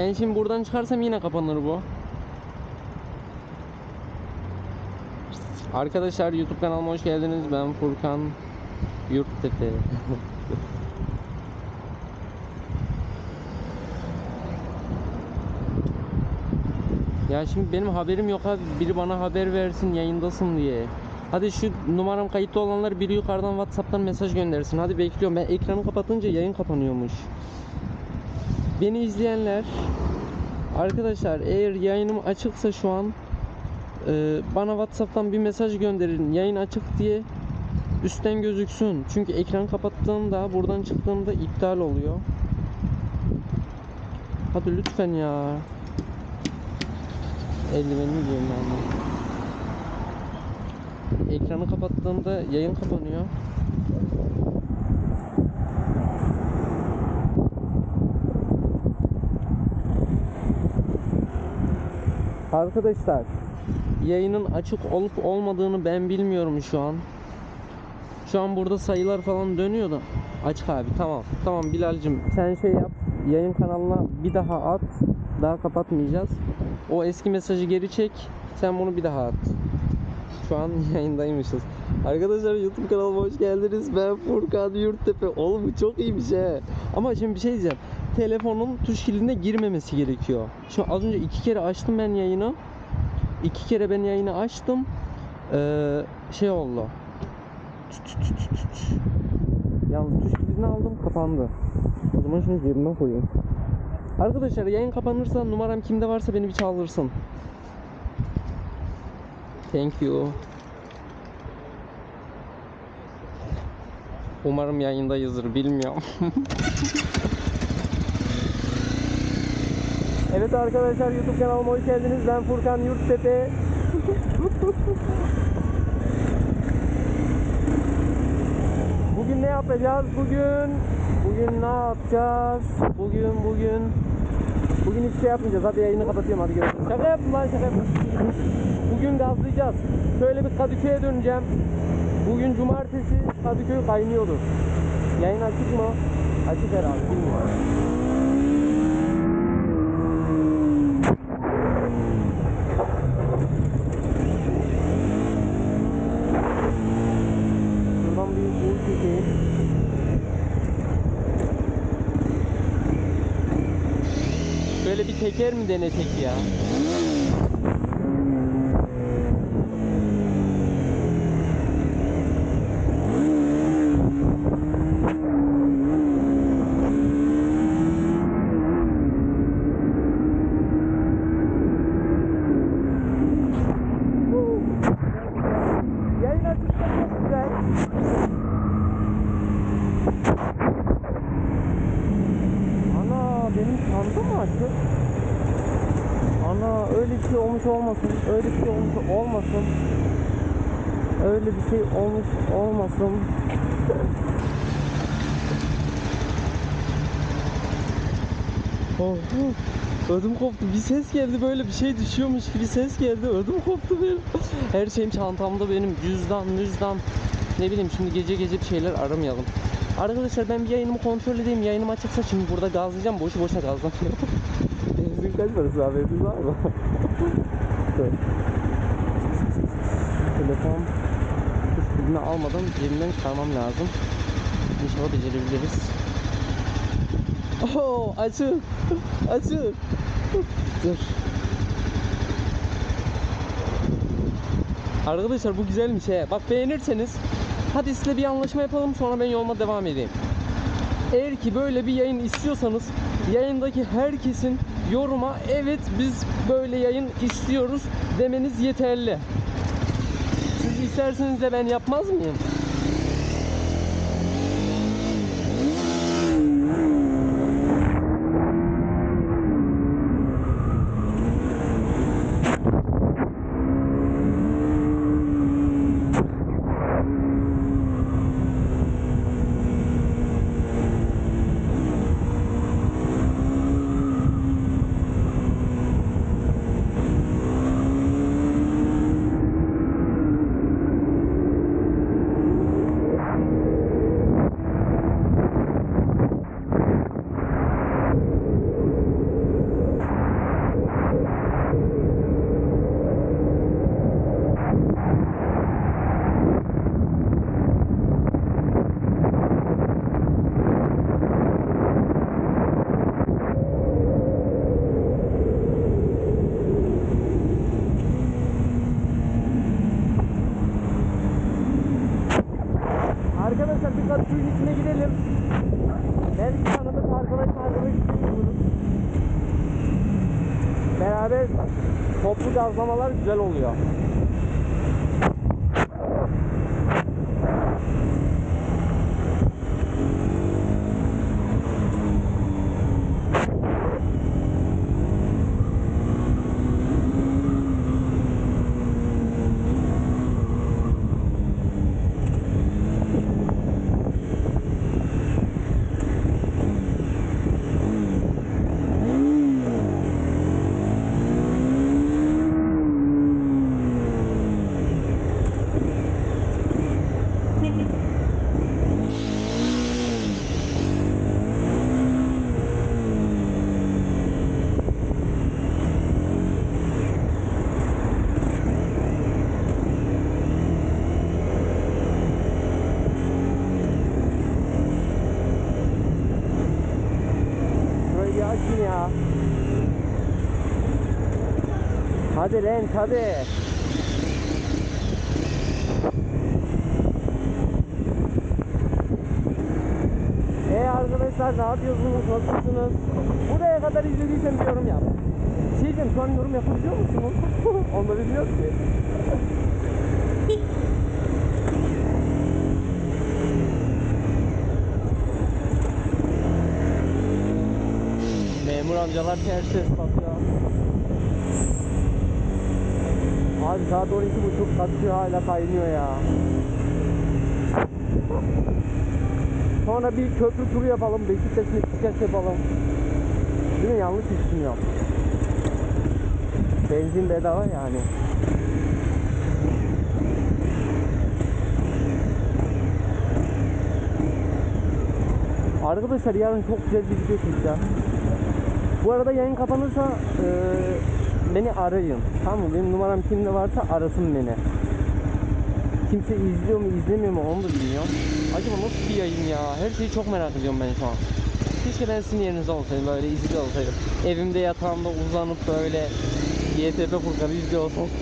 Ben şimdi buradan çıkarsam yine kapanır bu. Arkadaşlar YouTube kanalıma hoş geldiniz. Ben Furkan Yurttepe. ya şimdi benim haberim yok abi. Biri bana haber versin yayındasın diye. Hadi şu numaram kayıtlı olanlar biri yukarıdan Whatsapp'tan mesaj göndersin. Hadi bekliyorum. Ben ekranı kapatınca yayın kapanıyormuş. Beni izleyenler arkadaşlar eğer yayınım açıksa şu an e, bana Whatsapp'tan bir mesaj gönderin. Yayın açık diye üstten gözüksün. Çünkü ekran kapattığımda buradan çıktığımda iptal oluyor. Hadi lütfen ya. Eldivenimi giyiyorum ben de. Ekranı kapattığımda yayın kapanıyor. Arkadaşlar yayının açık olup olmadığını ben bilmiyorum şu an. Şu an burada sayılar falan dönüyor da. Açık abi tamam. Tamam Bilal'cim sen şey yap. Yayın kanalına bir daha at. Daha kapatmayacağız. O eski mesajı geri çek. Sen bunu bir daha at. Şu an yayındaymışız. Arkadaşlar YouTube kanalıma hoş geldiniz. Ben Furkan Yurttepe. Oğlum bu çok iyiymiş he. Ama şimdi bir şey diyeceğim. Telefonun tuş kilidine girmemesi gerekiyor. Şu az önce iki kere açtım ben yayını. İki kere ben yayını açtım. Ee, şey oldu. Yalnız tuş kilidini aldım kapandı. O zaman şunu cebime koyayım. Arkadaşlar yayın kapanırsa numaram kimde varsa beni bir çaldırsın. Thank you. Umarım yayındayızdır bilmiyorum. evet arkadaşlar YouTube kanalıma hoş geldiniz. Ben Furkan Yurttepe. Bugün ne yapacağız? Bugün bugün ne yapacağız? Bugün bugün Bugün hiçbir şey yapmayacağız. Hadi yayını kapatıyorum. Hadi görüşürüz. Şaka yaptım lan şaka yaptım. Bugün gazlayacağız. Şöyle bir Kadıköy'e döneceğim. Bugün cumartesi Kadıköy kaynıyordu. Yayın açık mı? Açık herhalde. Bilmiyorum. Şuradan bir uğur çekeyim. Böyle bir teker mi denesek ya? Yayın açıkta çok güzel. Benim çanta mı açık? Ana öyle bir şey olmuş olmasın. Öyle bir şey olmuş olmasın. Öyle bir şey olmuş olmasın. Oh, ödüm koptu. Bir ses geldi böyle bir şey düşüyormuş gibi ses geldi. Ödüm koptu benim. Her şeyim çantamda benim. Cüzdan, müzdan. Ne bileyim şimdi gece gece bir şeyler aramayalım. Arkadaşlar ben bir yayınımı kontrol edeyim. Yayınım açıksa şimdi burada gazlayacağım. Boşu boşuna gazlamıyorum. Benzin kaç parası haberiniz var mı? Telefon kilidini almadan cebimden çıkarmam lazım. İnşallah becerebiliriz. Oo açık. Açık. Dur. Arkadaşlar bu güzelmiş he. Bak beğenirseniz hadi size bir anlaşma yapalım sonra ben yoluma devam edeyim. Eğer ki böyle bir yayın istiyorsanız yayındaki herkesin yoruma evet biz böyle yayın istiyoruz demeniz yeterli. Siz isterseniz de ben yapmaz mıyım? üstüne gidelim. Belki tanıdık arkadaş arkadaş buluruz. Beraber toplu gazlamalar güzel oluyor. Lens hadi. Ee arkadaşlar ne yapıyorsunuz? Nasılsınız? Buraya kadar izlediysen bir yorum yap. Şey diyeceğim şu an yorum yapabiliyor musunuz? Onları bilmiyorum ki. Memur amcalar ters ses basıyor. Abi saat 12.30 kaçıyor hala kaynıyor ya. Sonra bir köprü turu yapalım. Beşiktaş'ın Beşiktaş yapalım. Değil mi? Yanlış düşünüyorum. Benzin bedava yani. Arkadaşlar yarın çok güzel bir video çekeceğim. Bu arada yayın kapanırsa eee, beni arayın. Tamam mı? Benim numaram kimde varsa arasın beni. Kimse izliyor mu izlemiyor mu onu da bilmiyorum. Acaba nasıl bir yayın ya? Her şeyi çok merak ediyorum ben şu an. Keşke ben sizin yerinizde olsaydım böyle izliyor olsaydım. Evimde yatağımda uzanıp böyle YTP Furkan'ı izliyor olsam.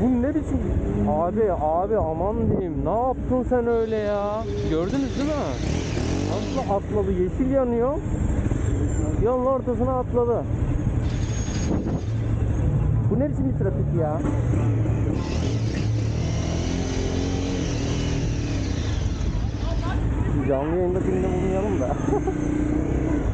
Bu ne biçim? Abi abi aman diyeyim. Ne yaptın sen öyle ya? Gördünüz değil mi? Nasıl atladı? Yeşil yanıyor. Yolun ortasına atladı. Bu ne biçim bir trafik ya? Canlı yayında birine bulunmayalım da.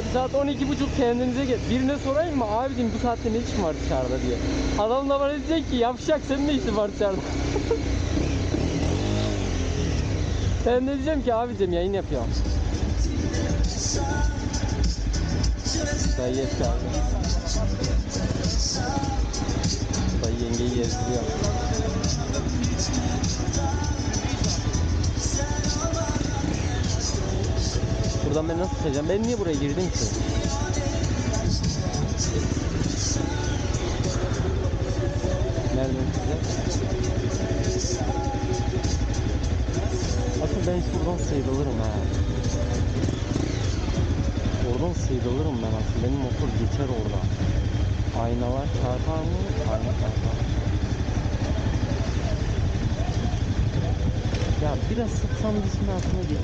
Abi saat 12.30 kendinize gel. Birine sorayım mı? Abicim bu saatte ne işin var dışarıda diye. Adam da bana diyecek ki yapacak senin ne işin var dışarıda. ben de diyeceğim ki abicim yayın yapıyorum. Dayı eski abi. Dayı yengeyi gezdiriyor. Buradan ben nasıl çıkacağım? Ben niye buraya girdim ki? Nereden çıkacağım? Aslında ben şuradan sıyrılırım ha. Oradan sıyrılırım ben aslında. Benim motor geçer orada. Aynalar çarpar mı? Ayna çarpar. Ya biraz sıksam gitsin aslında değil.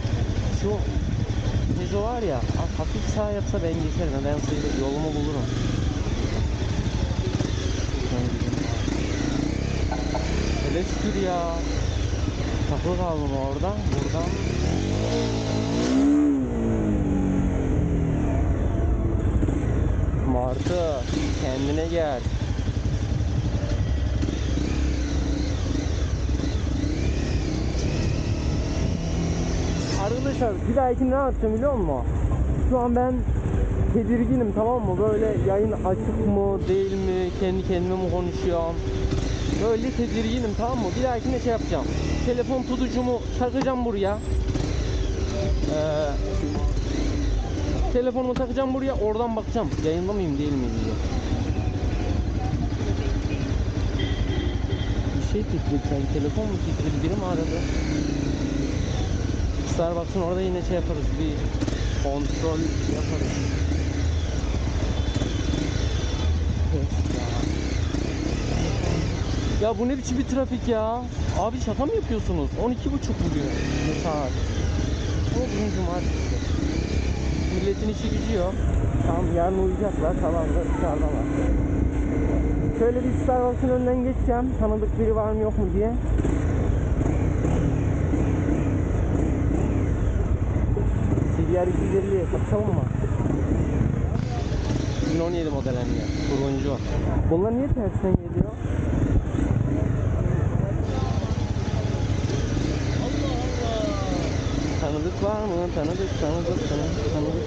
Şu Peugeot var ya ha- hafif sağ yapsa ben geçerim. Ben sıyrı yolumu bulurum. Hele şükür ya. Takılı kaldım orada. Buradan Martı kendine gel. Arkadaşlar bir dahaki ne yapacağım biliyor musun? Şu an ben tedirginim tamam mı? Böyle yayın açık mı değil mi? Kendi kendime mi konuşuyorum? Böyle tedirginim tamam mı? Bir dahakine şey yapacağım. Telefon tutucumu takacağım buraya. Ee, telefonumu takacağım buraya oradan bakacağım. Yayında mıyım değil miyim diye. Bir şey titredi sanki. Telefon mu titredi? Biri mi aradı? Starbucks'ın orada yine şey yaparız. Bir kontrol yaparız. Ya bu ne biçim bir trafik ya? Abi şaka mı yapıyorsunuz? 12.30 bugün bu saat. Ama bugün cumartesi. Milletin işi gücü yok. Tamam yarın uyuyacaklar. Sabah da dışarıdalar. Şöyle bir Starbucks'ın önünden geçeceğim. Tanıdık biri var mı yok mu diye. CBR 250 satışalım mı? 2017 model hem de. Turuncu. Bunlar niye tersten geliyor? Tanıdık var mı? Tanıdık, tanıdık, tanıdık, tanıdık.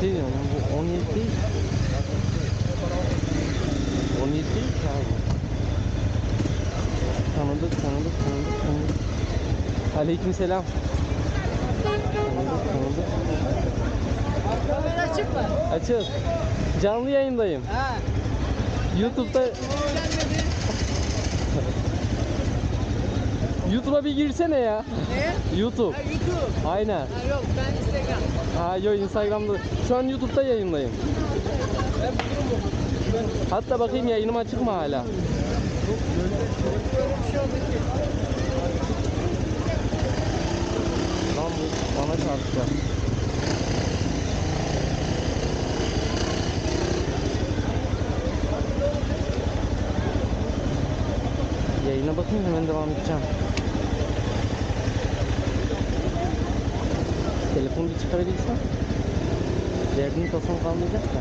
Şey diyorum, bu 17 değil. 17 değil ki abi. Tanıdık, tanıdık, tanıdık, tanıdık. Aleyküm selam. Tanıdık, tanıdık. Kamera açık mı? Açıl. Canlı yayındayım. Ha. YouTube'da. YouTube'a bir girsene ya. Ne? YouTube. Ha, YouTube. Aynen. Ha, yok ben Instagram. Ha yok Instagram'da. Şu an YouTube'da yayındayım. Hatta bakayım yayınım açık mı hala? Böyle bir şey oldu ki. Lan bu bana çarptı. Yayına bakayım hemen devam edeceğim. Telefonu bir çıkarabilsem. Derdini tasam kalmayacak da.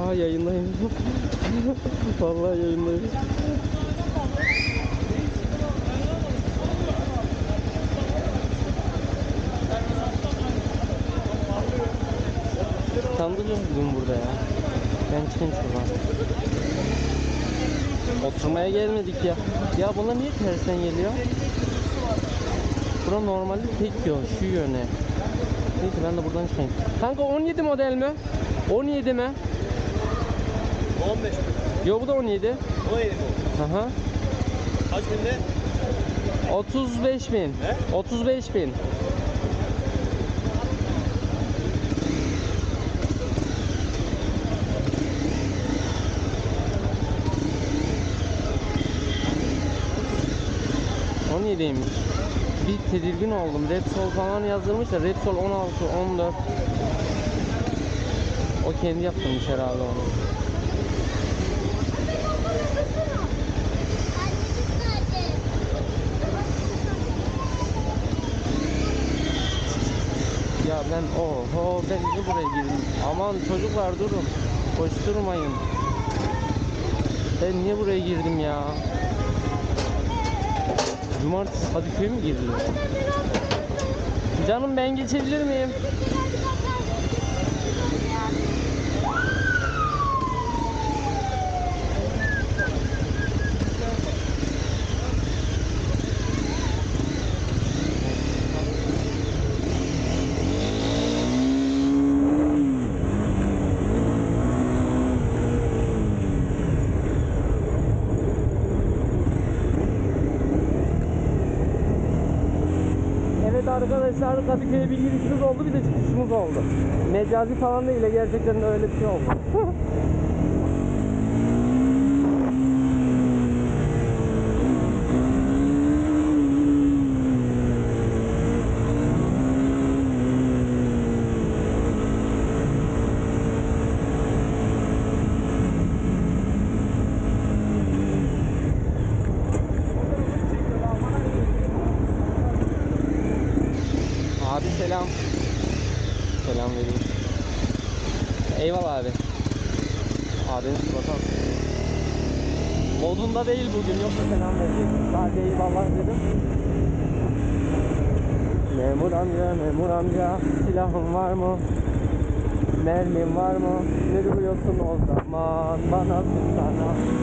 Aa yayındayım. Vallahi yayındayım. Sandalye bugün burada ya. Ben çıkayım şuradan. Oturmaya gelmedik ya. Ya bunlar niye tersten geliyor? Bura normalde tek yol şu yöne. Neyse ben de buradan çıkayım. Kanka 17 model mi? 17 mi? 15 bin. Yok bu da 17. O yeni bu. Aha. Kaç binde? 35 bin. Ne? 35 bin. On yediymiş. Bir tedirgin oldum. Red Sol falan yazdırmış da Red Sol 16, 14. O kendi yaptırmış herhalde onu. Ya ben oho ben niye buraya girdim? Aman çocuklar durun. Koşturmayın. Ben niye buraya girdim ya? Cumartesi Kadıköy mü girdim? Canım ben geçebilir miyim? Evet arkadaşlar Kadıköy'e bir girişimiz oldu bir de çıkışımız oldu. Mecazi falan değil gerçekten öyle bir şey oldu. Abi selam. Selam vereyim. Eyvallah abi. Abinin surata Modunda değil bugün yoksa selam verecektim. Sadece eyvallah dedim. Memur amca, memur amca silahın var mı? Mermin var mı? Ne duruyorsun o zaman bana tutsana.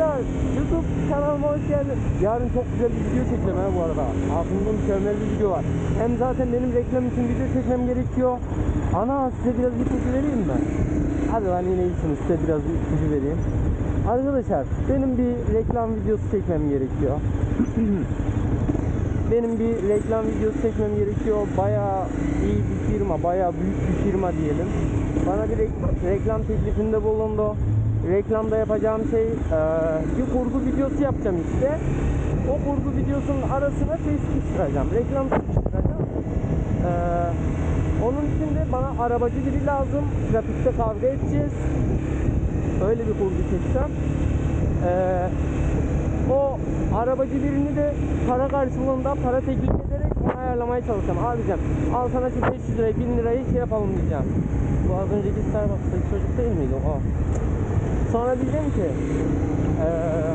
Arkadaşlar YouTube kanalıma hoş geldin. Yarın çok güzel bir video çekeceğim ha bu arada. Aklımda mükemmel bir video var. Hem zaten benim reklam için video çekmem gerekiyor. Ana size biraz ipucu vereyim mi? Hadi lan yine iyisiniz size biraz bir ipucu vereyim. Arkadaşlar benim bir reklam videosu çekmem gerekiyor. benim bir reklam videosu çekmem gerekiyor. Bayağı iyi bir firma, bayağı büyük bir firma diyelim. Bana bir rek- reklam teklifinde bulundu. Reklamda yapacağım şey eee, bir kurgu videosu yapacağım işte. O kurgu videosunun arasına şey sıkıştıracağım. Reklam sıkıştıracağım. Eee, onun için de bana arabacı biri lazım. Trafikte kavga edeceğiz. Öyle bir kurgu çekeceğim. Eee o arabacı birini de para karşılığında para teklif ederek onu ayarlamaya çalışacağım. Abicim al sana şu 500 lirayı 1000 lirayı şey yapalım diyeceğim. Bu az önceki Starbucks'taki çocuk değil miydi o? Sonra diyeceğim ki eee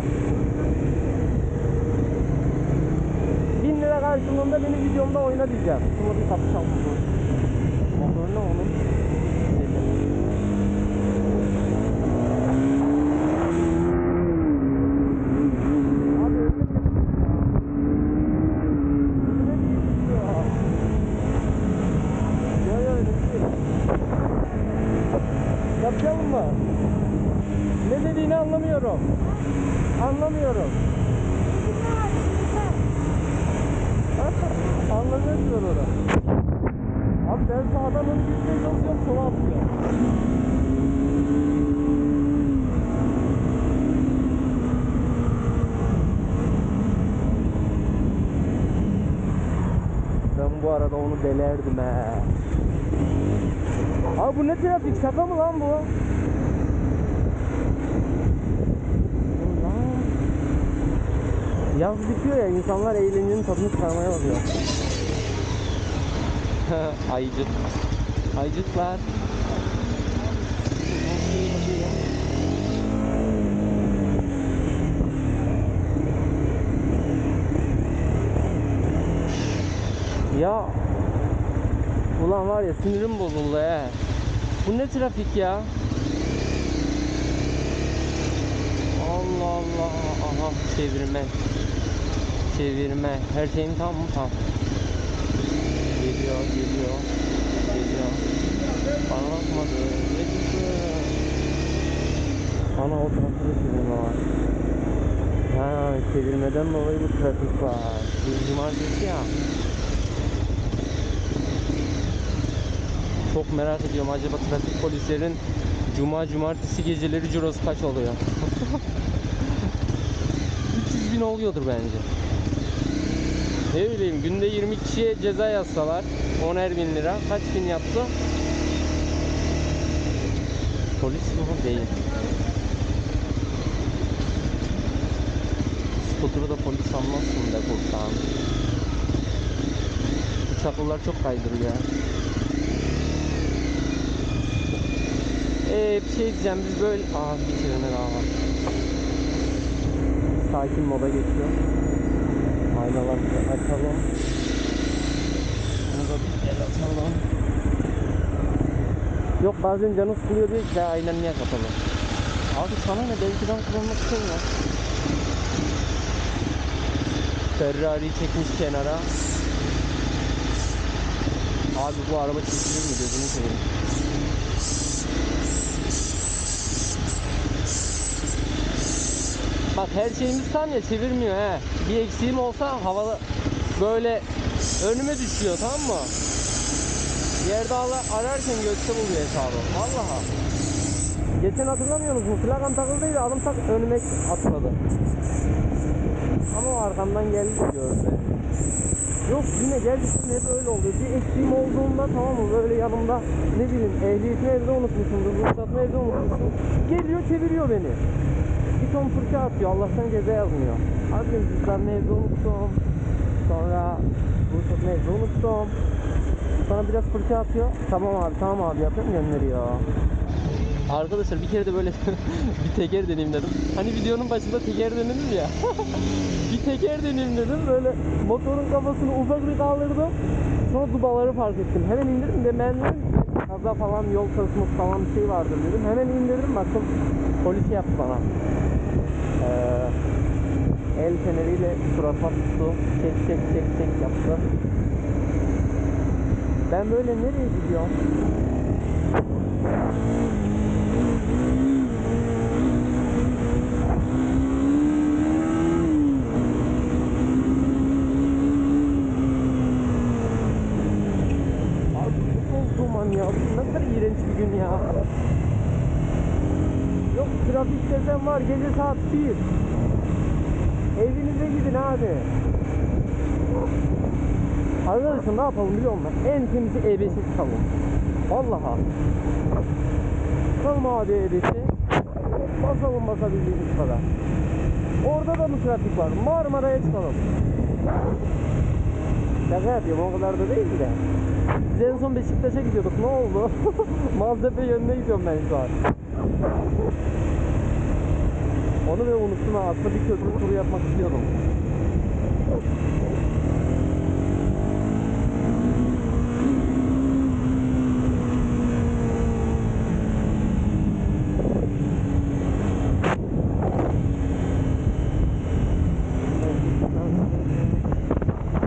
1000 lira karşılığında benim videomda oyna diyeceğim. Şunu bir kapı çaldı. Motor ne onun? Neyse. Abi öyle bir Öyle bir ya. Ya ya öyle bir şey. Yapacağım mı? Ne dediğini anlamıyorum. Anlamıyorum. Anlamıyorsun onu. Abi ben sağdan onu gitmeye çalışıyorum sola atıyor. Ben bu arada onu delerdim he. Abi bu ne trafik? Şaka mı lan bu? Yaz bitiyor ya insanlar eğlencenin tadını çıkarmaya bakıyor. Ayıcık. Ayıcıklar. Ya Ulan var ya sinirim bozuldu he. Bu ne trafik ya? Allah Allah. Aha çevirme. Çevirme. Her şeyin tam mı? Tam. Geliyor, geliyor. Geliyor. Bana bakmadı. Ne diyorsun? Ana o tarafta çevirme var. Ha çevirmeden dolayı bu trafik var. Bir cumartesi ya. Çok merak ediyorum acaba trafik polislerin cuma cumartesi geceleri cirosu kaç oluyor? 300 bin oluyordur bence. Ne bileyim günde 20 kişiye ceza yazsalar 10'er bin lira kaç bin yaptı? Polis mi? Değil. Skuturu da polis sanmazsın be kurtan. Bu çakıllar çok kaydırıyor ya. Ee, bir şey diyeceğim biz böyle... Aa bir çevirme daha var. Sakin moda geçiyor. Aynaları açalım. Bunu da bir el açalım. Yok bazen canı sıkılıyor diyor ki "Ya aynen niye kapalı? Abi sana ne belki ben kullanmak istemiyorum. Ferrari çekmiş kenara. Abi bu araba çekilir mi gözünü seveyim. Bak her şeyimiz tam ya çevirmiyor he. Bir eksiğim olsa havalı böyle önüme düşüyor tamam mı? Yerde ararken gökte buluyor hesabı. Vallahi. Geçen hatırlamıyor musun? Plakam takıldıydı adam tak önüme atladı. Ama o arkamdan geldi gördü. Yok yine gerçekten hep öyle oluyor. Bir eksiğim olduğunda tamam mı böyle yanımda ne bileyim ehliyetimi evde unutmuşumdur, ruhsatımı evde unutmuşum. Geliyor çeviriyor beni. Ton fırça atıyor Allah'tan ceza yazmıyor. Abi evde unuttum. Sonra ruhsatımı evde unuttum. Sonra biraz fırça atıyor. Tamam abi tamam abi yapıyorum gönderiyor. Arkadaşlar bir kere de böyle bir teker deneyim dedim. Hani videonun başında teker denedim ya. bir teker deneyim dedim. Böyle motorun kafasını ufak bir kaldırdım. Sonra dubaları fark ettim. Hemen indirdim de ben kaza falan yol çalışması falan bir şey vardır dedim. Hemen indirdim baktım polis yaptı bana. Ee, el feneriyle suratıma tuttu. Çek çek çek çek yaptı. Ben böyle nereye gidiyorum? Abi çok duman ya. Bu ne kadar iğrenç bir gün ya. Yok trafik desen var gece saat 1. Evinize gidin abi. Arkadaşlar ne yapalım biliyor musun? En temizi E5'e çıkalım. Vallahi. Çıkalım abi E5'e. Basalım basabildiğimiz kadar. Orada da mı trafik var? Marmara'ya çıkalım. Şaka yapıyorum o kadar da değil de. Biz en son Beşiktaş'a gidiyorduk. Ne oldu? Maltepe yönüne gidiyorum ben şu an. Onu ve ha. Aslında bir köprü turu yapmak istiyordum.